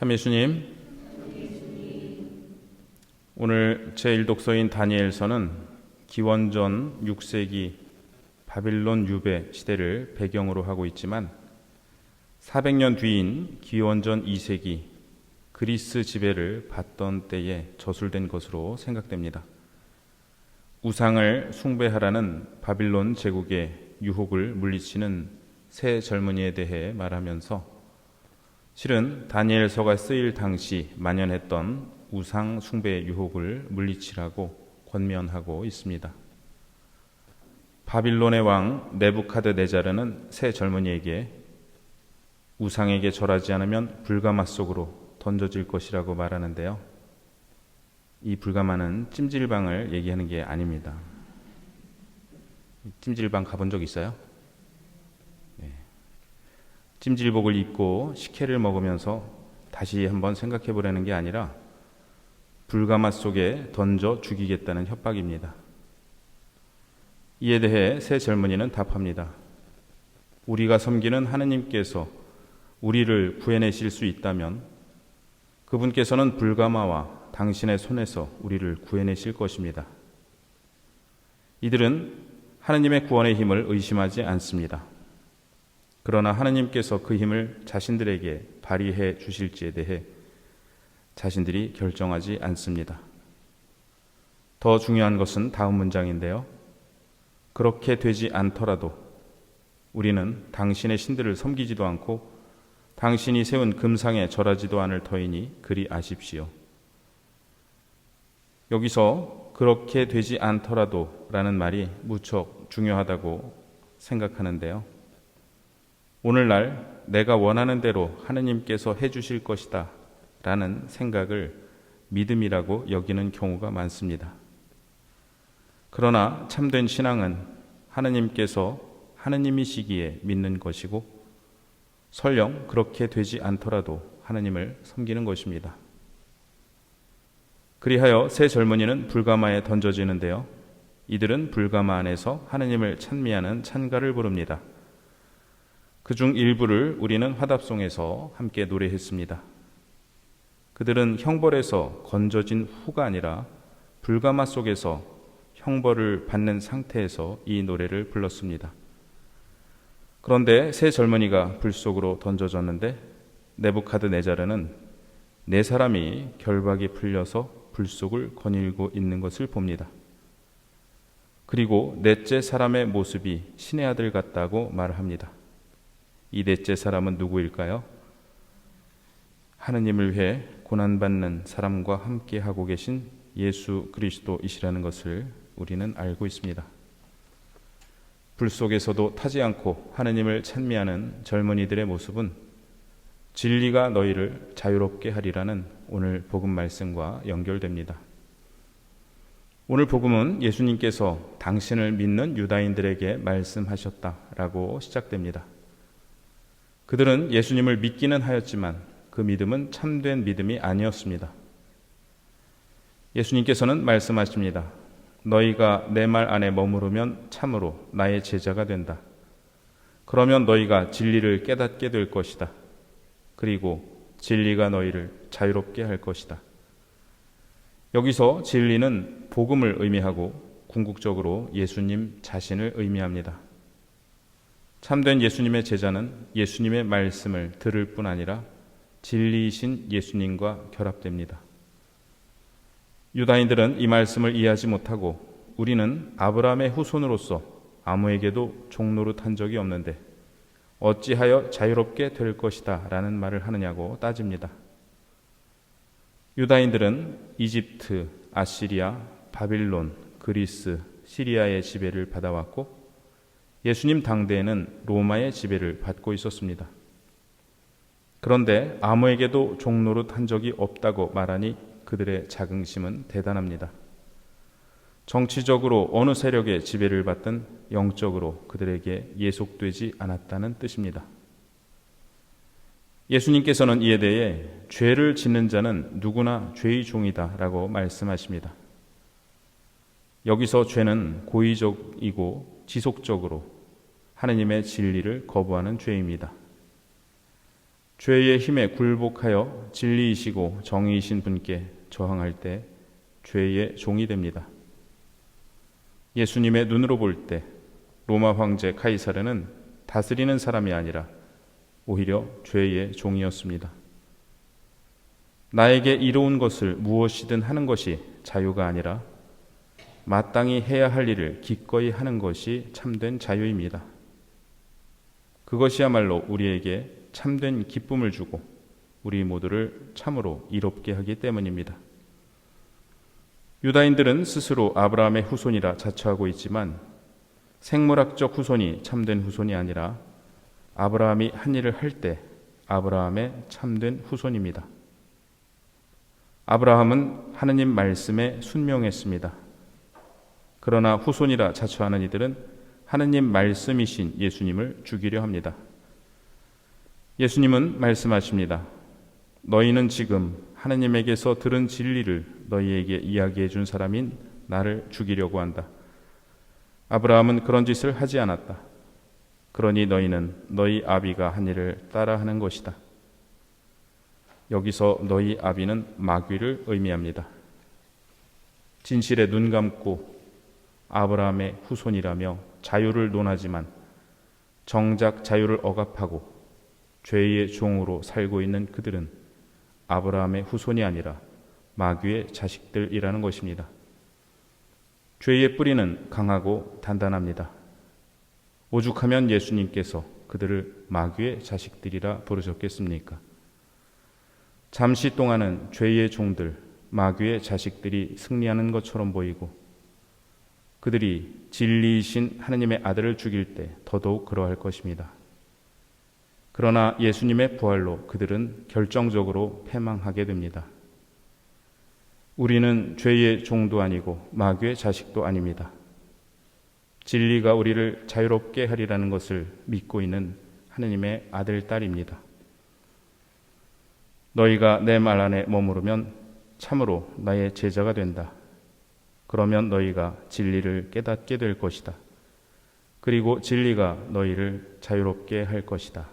참 예수님, 오늘 제1독서인 다니엘서는 기원전 6세기 바빌론 유배 시대를 배경으로 하고 있지만 400년 뒤인 기원전 2세기 그리스 지배를 받던 때에 저술된 것으로 생각됩니다. 우상을 숭배하라는 바빌론 제국의 유혹을 물리치는 새 젊은이에 대해 말하면서 실은 다니엘서가 쓰일 당시 만연했던 우상 숭배 유혹을 물리치라고 권면하고 있습니다. 바빌론의 왕 네부카드네자르는 새 젊은이에게 우상에게 절하지 않으면 불가마 속으로 던져질 것이라고 말하는데요. 이 불가마는 찜질방을 얘기하는 게 아닙니다. 찜질방 가본 적 있어요? 찜질복을 입고 식혜를 먹으면서 다시 한번 생각해 보려는 게 아니라 불가마 속에 던져 죽이겠다는 협박입니다. 이에 대해 새 젊은이는 답합니다. 우리가 섬기는 하느님께서 우리를 구해내실 수 있다면 그분께서는 불가마와 당신의 손에서 우리를 구해내실 것입니다. 이들은 하느님의 구원의 힘을 의심하지 않습니다. 그러나 하느님께서 그 힘을 자신들에게 발휘해 주실지에 대해 자신들이 결정하지 않습니다. 더 중요한 것은 다음 문장인데요. 그렇게 되지 않더라도 우리는 당신의 신들을 섬기지도 않고 당신이 세운 금상에 절하지도 않을 터이니 그리 아십시오. 여기서 그렇게 되지 않더라도 라는 말이 무척 중요하다고 생각하는데요. 오늘날 내가 원하는 대로 하느님께서 해주실 것이다 라는 생각을 믿음이라고 여기는 경우가 많습니다. 그러나 참된 신앙은 하느님께서 하느님이시기에 믿는 것이고 설령 그렇게 되지 않더라도 하느님을 섬기는 것입니다. 그리하여 새 젊은이는 불가마에 던져지는데요. 이들은 불가마 안에서 하느님을 찬미하는 찬가를 부릅니다. 그 중 일부를 우리는 화답송에서 함께 노래했습니다. 그들은 형벌에서 건져진 후가 아니라 불가마 속에서 형벌을 받는 상태에서 이 노래를 불렀습니다. 그런데 새 젊은이가 불 속으로 던져졌는데 네부카드네자르는 네 사람이 결박이 풀려서 불 속을 거닐고 있는 것을 봅니다. 그리고 넷째 사람의 모습이 신의 아들 같다고 말합니다. 이 넷째 사람은 누구일까요? 하느님을 위해 고난받는 사람과 함께 하고 계신 예수 그리스도이시라는 것을 우리는 알고 있습니다. 불 속에서도 타지 않고 하느님을 찬미하는 젊은이들의 모습은 진리가 너희를 자유롭게 하리라는 오늘 복음 말씀과 연결됩니다. 오늘 복음은 예수님께서 당신을 믿는 유다인들에게 말씀하셨다라고 시작됩니다. 그들은 예수님을 믿기는 하였지만 그 믿음은 참된 믿음이 아니었습니다. 예수님께서는 말씀하십니다. 너희가 내 말 안에 머무르면 참으로 나의 제자가 된다. 그러면 너희가 진리를 깨닫게 될 것이다. 그리고 진리가 너희를 자유롭게 할 것이다. 여기서 진리는 복음을 의미하고 궁극적으로 예수님 자신을 의미합니다. 참된 예수님의 제자는 예수님의 말씀을 들을 뿐 아니라 진리이신 예수님과 결합됩니다. 유다인들은 이 말씀을 이해하지 못하고 우리는 아브라함의 후손으로서 아무에게도 종노릇 한 적이 없는데 어찌하여 자유롭게 될 것이다 라는 말을 하느냐고 따집니다. 유다인들은 이집트, 아시리아, 바빌론, 그리스, 시리아의 지배를 받아왔고 예수님 당대에는 로마의 지배를 받고 있었습니다. 그런데 아무에게도 종노릇 한 적이 없다고 말하니 그들의 자긍심은 대단합니다. 정치적으로 어느 세력의 지배를 받든 영적으로 그들에게 예속되지 않았다는 뜻입니다. 예수님께서는 이에 대해 죄를 짓는 자는 누구나 죄의 종이다 라고 말씀하십니다. 여기서 죄는 고의적이고 지속적으로 하느님의 진리를 거부하는 죄입니다. 죄의 힘에 굴복하여 진리이시고 정의이신 분께 저항할 때 죄의 종이 됩니다. 예수님의 눈으로 볼 때 로마 황제 카이사르는 다스리는 사람이 아니라 오히려 죄의 종이었습니다. 나에게 이로운 것을 무엇이든 하는 것이 자유가 아니라 마땅히 해야 할 일을 기꺼이 하는 것이 참된 자유입니다. 그것이야말로 우리에게 참된 기쁨을 주고 우리 모두를 참으로 이롭게 하기 때문입니다. 유다인들은 스스로 아브라함의 후손이라 자처하고 있지만 생물학적 후손이 참된 후손이 아니라 아브라함이 한 일을 할 때 아브라함의 참된 후손입니다. 아브라함은 하느님 말씀에 순명했습니다. 그러나 후손이라 자처하는 이들은 하느님 말씀이신 예수님을 죽이려 합니다. 예수님은 말씀하십니다. 너희는 지금 하느님에게서 들은 진리를 너희에게 이야기해 준 사람인 나를 죽이려고 한다. 아브라함은 그런 짓을 하지 않았다. 그러니 너희는 너희 아비가 한 일을 따라하는 것이다. 여기서 너희 아비는 마귀를 의미합니다. 진실에 눈 감고 아브라함의 후손이라며 자유를 논하지만 정작 자유를 억압하고 죄의 종으로 살고 있는 그들은 아브라함의 후손이 아니라 마귀의 자식들이라는 것입니다. 죄의 뿌리는 강하고 단단합니다. 오죽하면 예수님께서 그들을 마귀의 자식들이라 부르셨겠습니까? 잠시 동안은 죄의 종들, 마귀의 자식들이 승리하는 것처럼 보이고 그들이 진리이신 하느님의 아들을 죽일 때 더더욱 그러할 것입니다. 그러나 예수님의 부활로 그들은 결정적으로 패망하게 됩니다. 우리는 죄의 종도 아니고 마귀의 자식도 아닙니다. 진리가 우리를 자유롭게 하리라는 것을 믿고 있는 하느님의 아들, 딸입니다. 너희가 내 말 안에 머무르면 참으로 나의 제자가 된다. 그러면 너희가 진리를 깨닫게 될 것이다. 그리고 진리가 너희를 자유롭게 할 것이다.